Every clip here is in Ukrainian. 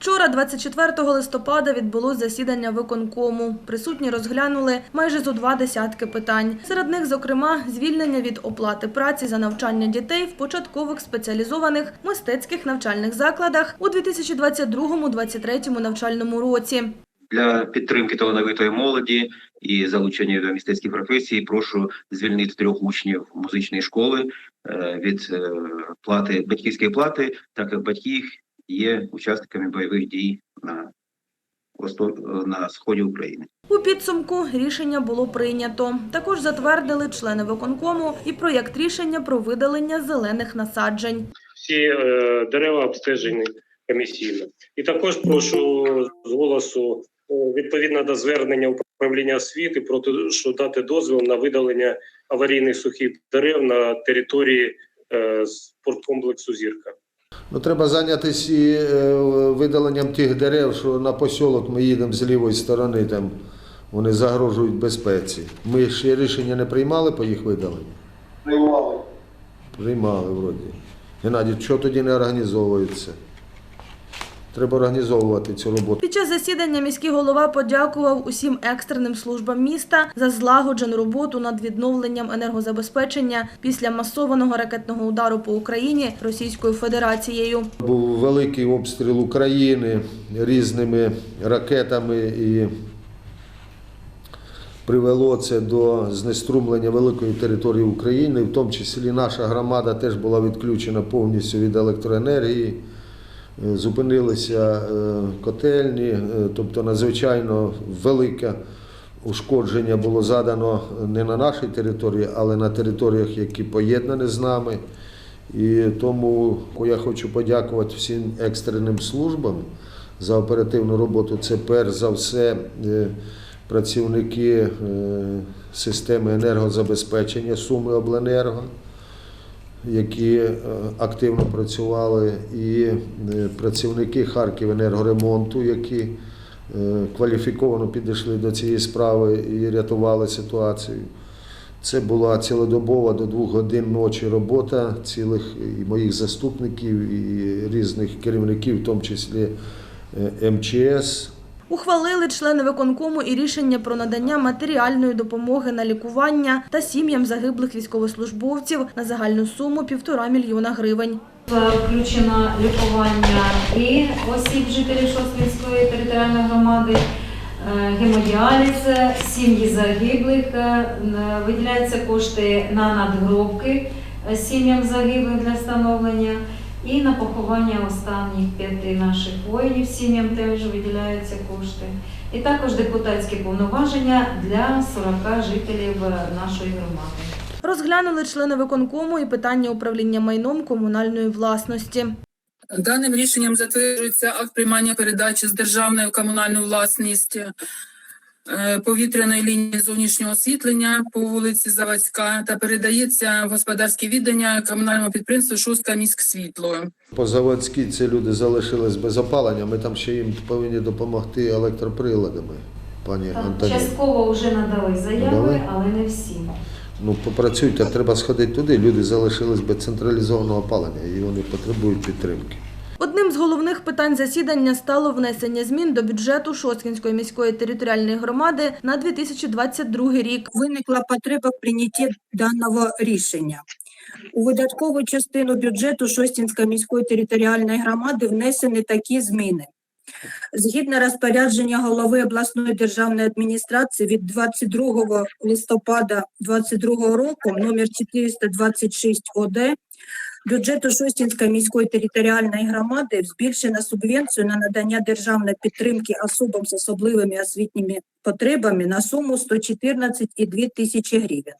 Вчора, 24 листопада, відбулось засідання виконкому. Присутні розглянули майже зо два десятки питань. Серед них, зокрема, звільнення від оплати праці за навчання дітей в початкових спеціалізованих мистецьких навчальних закладах у 2022-2023 навчальному році. для підтримки талановитої молоді і залучення до мистецьких професій прошу звільнити трьох учнів музичної школи е, від е, плати батьківської плати, так як батьки їх є учасниками бойових дій на на сході України. У підсумку рішення було прийнято. Також затвердили члени виконкому і проєкт рішення про видалення зелених насаджень. всі е, дерева обстежені комісійно. І також прошу з голосу е, відповідно до звернення управління освіти про те, що дати дозвіл на видалення аварійних сухих дерев на території е, спорткомплексу Зірка. Ну, треба зайнятися і е, видаленням тих дерев, що на посілок ми їдемо з лівої сторони, там вони загрожують безпеці. Ми ще рішення не приймали по їх видаленню? Приймали. Приймали, вроді. Геннадій, що тоді не організовується? Треба організовувати цю роботу. Під час засідання міський голова подякував усім екстреним службам міста за злагоджену роботу над відновленням енергозабезпечення після масованого ракетного удару по Україні Російською Федерацією. Був великий обстріл України різними ракетами і привело це до знеструмлення великої території України, в тому числі наша громада теж була відключена повністю від електроенергії. Зупинилися е, котельні, е, тобто надзвичайно велике ушкодження було задано не на нашій території, але на територіях, які поєднані з нами. І тому я хочу подякувати всім екстреним службам за оперативну роботу. Це перш за все е, працівники системи енергозабезпечення Суми Обленерго, які е, активно працювали, і е, працівники Харків енергоремонту, які е, кваліфіковано підійшли до цієї справи і рятували ситуацію. Це була цілодобова до двох годин ночі робота цілих і моїх заступників, і різних керівників, в тому числі МЧС. Ухвалили члени виконкому і рішення про надання матеріальної допомоги на лікування та сім'ям загиблих військовослужбовців на загальну суму півтора мільйона гривень. Включено лікування і осіб жителів Шосткинської територіальної громади, е, гемодіаліз, сім'ї загиблих, е, виділяються кошти на надгробки е, сім'ям загиблих для встановлення і на поховання останніх п'яти наших воїнів сім'ям теж виділяються кошти. І також депутатські повноваження для 40 жителів нашої громади. Розглянули члени виконкому і питання управління майном комунальної власності. Даним рішенням затверджується акт приймання передачі з державної в комунальну власність е, повітряної лінії зовнішнього освітлення по вулиці Заводська та передається в господарське віддання комунальному підприємству Шостка міськсвітло. По заводській ці люди залишились без опалення. Ми там ще їм повинні допомогти електроприладами, пані Там Антоніна. частково вже надали заяви, Надали? але не всі. Ну, попрацюйте, треба сходити туди. Люди залишились без централізованого опалення і вони потребують підтримки. Одним з головних питань засідання стало внесення змін до бюджету Шосткінської міської територіальної громади на 2022 рік. виникла потреба в прийнятті даного рішення. У видаткову частину бюджету Шостінської міської територіальної громади внесені такі зміни. Згідно розпорядження голови обласної державної адміністрації від 22 листопада 2022 року номер 426 ОД бюджету Шостінської міської територіальної громади збільшено субвенцію на надання державної підтримки особам з особливими освітніми потребами на суму 114,2 тисячі гривень.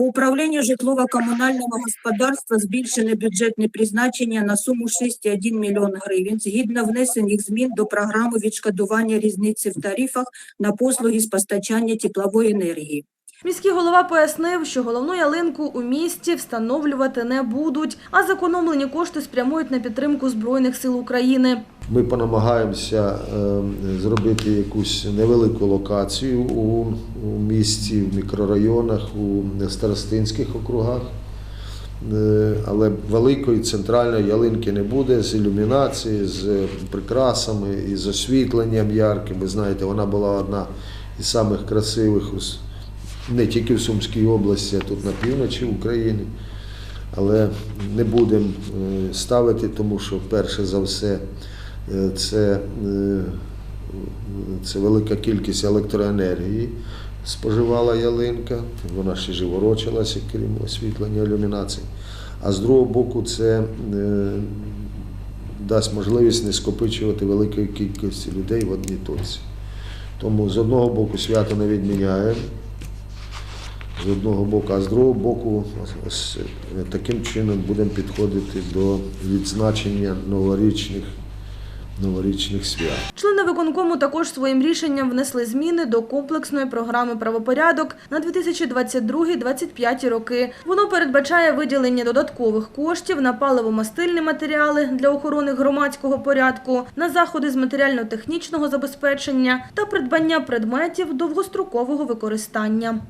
По управлінню житлово-комунального господарства збільшене бюджетне призначення на суму 6,1 мільйон гривень згідно внесених змін до програми відшкодування різниці в тарифах на послуги з постачання теплової енергії. Міський голова пояснив, що головну ялинку у місті встановлювати не будуть, а зекономлені кошти спрямують на підтримку Збройних сил України. Ми намагаємося е, зробити якусь невелику локацію у, місті, в мікрорайонах, у старостинських округах. Е, Але великої центральної ялинки не буде з ілюмінації, з прикрасами і з освітленням ярким. Ви знаєте, вона була одна із самих красивих у не тільки в Сумській області, а тут на півночі України. Але не будемо е, ставити, тому що перше за все е, це, е, це велика кількість електроенергії споживала ялинка, вона ще живорочилася, крім освітлення ілюмінації. А з другого боку, це дасть можливість не скопичувати великої кількості людей в одній точці. Тому з одного боку свято не відміняємо, з одного боку, а з другого боку, ось, е, таким чином будемо підходити до відзначення новорічних, новорічних свят. Члени виконкому також своїм рішенням внесли зміни до комплексної програми правопорядок на 2022-2025 роки. Воно передбачає виділення додаткових коштів на паливо-мастильні матеріали для охорони громадського порядку, на заходи з матеріально-технічного забезпечення та придбання предметів довгострокового використання.